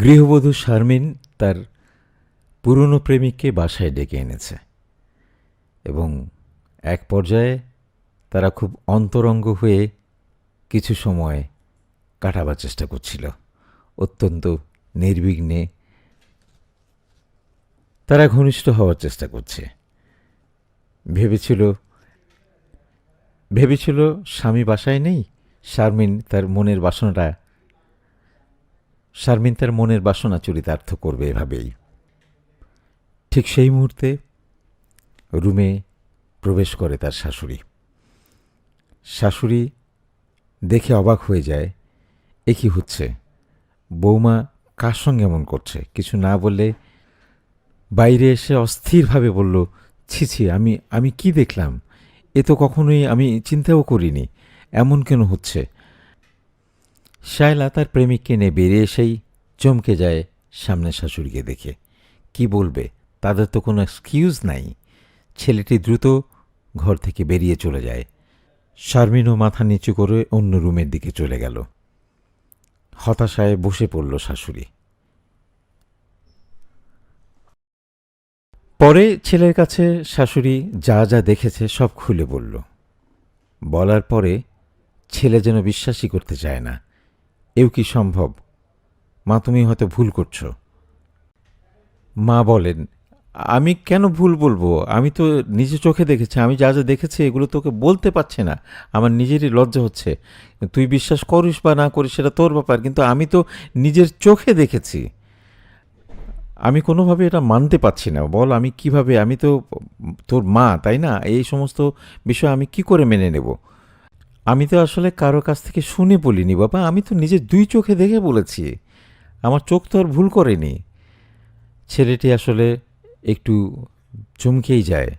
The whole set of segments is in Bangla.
গৃহবধূ শারমিন তার পুরনো প্রেমিককে বাসায় ডেকে এনেছে এবং এক পর্যায়ে তারা খুব অন্তরঙ্গ হয়ে কিছু সময় কাটাবার চেষ্টা করছিল। অত্যন্ত নির্বিঘ্নে তারা ঘনিষ্ঠ হওয়ার চেষ্টা করছে। ভেবেছিল ভেবেছিল স্বামী বাসায় নেই, শারমিন তার মনের বাসনাটা শারমিন তার মনের বাসনা চরিতার্থ করবে এভাবেই। ঠিক সেই মুহূর্তে রুমে প্রবেশ করে তার শাশুড়ি। শাশুড়ি দেখে অবাক হয়ে যায়, এ কি হচ্ছে? বৌমা কার সঙ্গে এমন করছে? কিছু না বললে? বাইরে এসে অস্থিরভাবে বলল, ছি ছি, আমি আমি কি দেখলাম? এ তো কখনোই আমি চিন্তাও করিনি। এমন কেন হচ্ছে? শায়লা তার প্রেমিককে নিয়ে বেরিয়ে এসেই চমকে যায় সামনে শাশুড়িকে দেখে। কি বলবে? তাদের তো কোনো এক্সকিউজ নাই। ছেলেটি দ্রুত ঘর থেকে বেরিয়ে চলে যায়। শারমিনও মাথা নিচু করে অন্য রুমের দিকে চলে গেল। হতাশায় বসে পড়ল শাশুড়ি। পরে ছেলের কাছে শাশুড়ি যা যা দেখেছে সব খুলে বলল। বলার পরে ছেলে যেন বিশ্বাসই করতে চায় না। এও কি সম্ভব? মা, তুমি হয়তো ভুল করছ। মা বলেন, আমি কেন ভুল বলব? আমি তো নিজে চোখে দেখেছি, আমি যা যা দেখেছি এগুলো তোকে বলতে পারছে না। আমার নিজেরই লজ্জা হচ্ছে। তুই বিশ্বাস করিস বা না করিস সেটা তোর ব্যাপার, কিন্তু আমি তো নিজের চোখে দেখেছি। আমি কোনোভাবে এটা মানতে পারছি না। বল, আমি কীভাবে? আমি তো তোর মা, তাই না? এই সমস্ত বিষয় আমি কি করে মেনে নেব? আমি তো আসলে কারও কাছ থেকে শুনে বলিনি, বাবা। আমি তো নিজের দুই চোখে দেখে বলেছি। আমার চোখ তো আর ভুল করেনি। ছেলেটি আসলে একটু চমকেই যায়।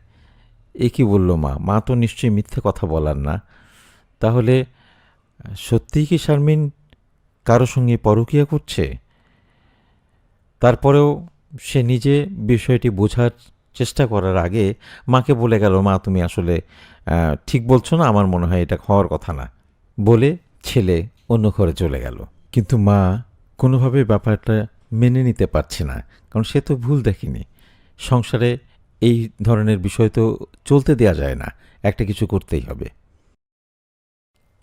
এ কি বলল মা? মা তো নিশ্চয়ই মিথ্যে কথা বলার না। তাহলে সত্যিই কি শারমিন কারও সঙ্গে পরকীয়া করছে? তারপরেও সে নিজে বিষয়টি বোঝার চেষ্টা করার আগে মাকে বলে গেল, মা, তুমি আসলে ঠিক বলছো না, আমার মনে হয় এটা হওয়ার কথা না। বলে ছেলে অন্য ঘরে চলে গেল। কিন্তু মা কোনোভাবে ব্যাপারটা মেনে নিতে পারছে না, কারণ সে তো ভুল দেখেনি। সংসারে এই ধরনের বিষয় তো চলতে দেয়া যায় না, একটা কিছু করতেই হবে।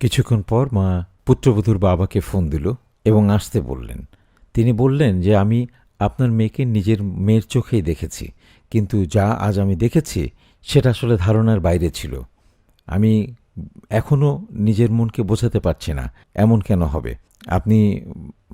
কিছুক্ষণ পর মা পুত্রবধূর বাবাকে ফোন দিল এবং আসতে বললেন। তিনি বললেন যে, আমি আপনার মেয়েকে নিজের মেয়ের চোখেই দেখেছি। কিন্তু যা আজ আমি দেখেছি সেটা আসলে ধারণার বাইরে ছিল। আমি এখনও নিজের মনকে বোঝাতে পারছি না এমন কেন হবে? আপনি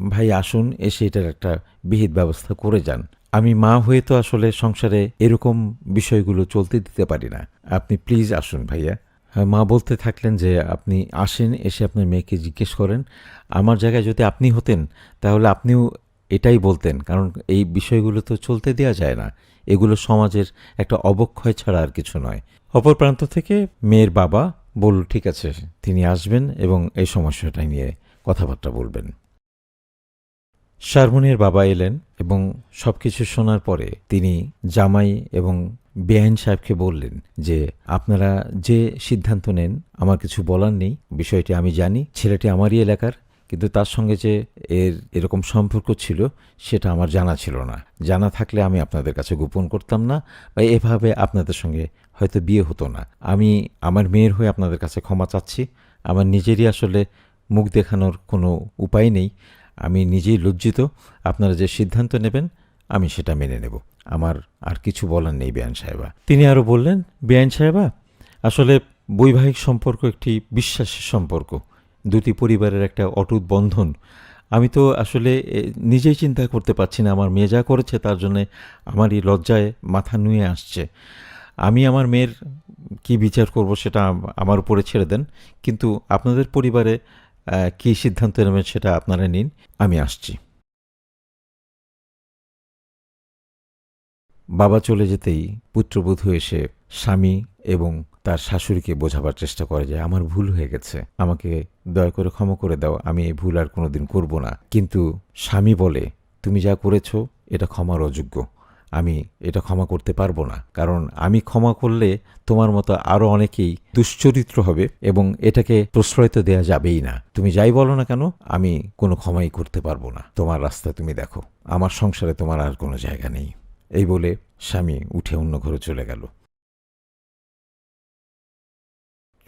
ভাই আসুন এসে এটার একটা বিহিত ব্যবস্থা করে যান। আমি মা হয়ে তো আসলে সংসারে এরকম বিষয়গুলো চলতে দিতে পারি না। আপনি প্লিজ আসুন ভাইয়া। হ্যাঁ, মা বলতে থাকলেন যে আপনি আসেন এসে আপনার মেয়েকে জিজ্ঞেস করেন। আমার জায়গায় যদি আপনি হতেন তাহলে আপনিও এটাই বলতেন, কারণ এই বিষয়গুলো তো চলতে দেওয়া যায় না। এগুলো সমাজের একটা অবক্ষয় ছাড়া আর কিছু নয়। অপর প্রান্ত থেকে মেয়ের বাবা বলল, ঠিক আছে, তিনি আসবেন এবং এই সমস্যাটা নিয়ে কথাবার্তা বলবেন। শারমুনের বাবা এলেন এবং সব কিছু শোনার পরে তিনি জামাই এবং বেআইন সাহেবকে বললেন যে, আপনারা যে সিদ্ধান্ত নেন, আমার কিছু বলার নেই, বিষয়টি আমি জানি, ছেলেটি আমারই এলাকার কিন্তু তার সঙ্গে যে এর এরকম সম্পর্ক ছিল, সেটা আমার জানা ছিল না। জানা থাকলে আমি আপনাদের কাছে গোপন করতাম না বা এভাবে আপনাদের সঙ্গে হয়তো বিয়ে হতো না। আমি আমার মেয়ের হয়ে আপনাদের কাছে ক্ষমা চাচ্ছি। আমার নিজেরই আসলে মুখ দেখানোর কোনো উপায় নেই। আমি নিজেই লজ্জিত। আপনারা যে সিদ্ধান্ত নেবেন, আমি সেটা মেনে নেব। আমার আর কিছু বলার নেই বেআইন সাহেবা। তিনি আরও বললেন বেআইন সাহেবা, আসলে বৈবাহিক সম্পর্ক একটি বিশ্বাসের সম্পর্ক। দুটি পরিবারের একটা অটুট বন্ধন। আমি তো আসলে নিজেই চিন্তা করতে পারছি না, আমার মেয়ে যা করেছে তার জন্যে আমার এই লজ্জায় মাথা নুয়ে আসছে। আমি আমার মেয়ের কি বিচার করব সেটা আমার উপরে ছেড়ে দেন, কিন্তু আপনাদের পরিবারে কী সিদ্ধান্ত নেবেন সেটা আপনারা নিন, আমি আসছি। বাবা চলে যেতেই পুত্রবধূ এসে স্বামী এবং তার শাশুড়িকে বোঝাবার চেষ্টা করে যে আমার ভুল হয়ে গেছে, আমাকে দয়া করে ক্ষমা করে দাও, আমি এই ভুল আর কোনোদিন করব না। কিন্তু স্বামী বলে, তুমি যা করেছ, এটা ক্ষমার অযোগ্য। আমি এটা ক্ষমা করতে পারব না। কারণ আমি ক্ষমা করলে তোমার মতো আরও অনেকেই দুশ্চরিত্র হবে এবং এটাকে প্রশ্রয় তো দেওয়া যাবেই না। তুমি যাই বলো না কেন, আমি কোনো ক্ষমাই করতে পারব না। তোমার রাস্তা তুমি দেখো। আমার সংসারে তোমার আর কোনো জায়গা নেই। এই বলে স্বামী উঠে অন্য ঘরে চলে গেল।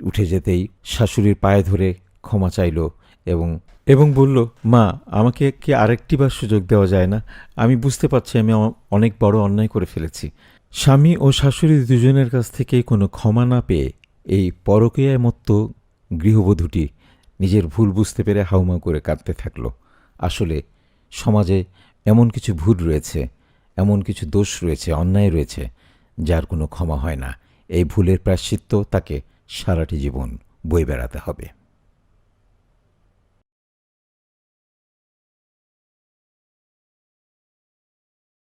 উঠে যেতেই শাশুড়ির পায়ে ধরে ক্ষমা চাইল এবং এবং বলল, মা, আমাকে কি আরেকটিবার সুযোগ দেওয়া যায় না? আমি বুঝতে পারছি আমি অনেক বড় অন্যায় করে ফেলেছি। স্বামী ও শাশুড়ি দুজনের কাছ থেকেই কোনো ক্ষমা না পেয়ে এই পরকীয়ায় মত্ত গৃহবধূটি নিজের ভুল বুঝতে পেরে হাউমাউ করে কাঁদতে থাকল। আসলে সমাজে এমন কিছু ভুল রয়েছে, এমন কিছু দোষ রয়েছে, অন্যায় রয়েছে, যার কোনো ক্ষমা হয় না। এই ভুলের প্রাশ্চিত্য তাকে সারাটি জীবন বয়ে বেড়াতে হবে।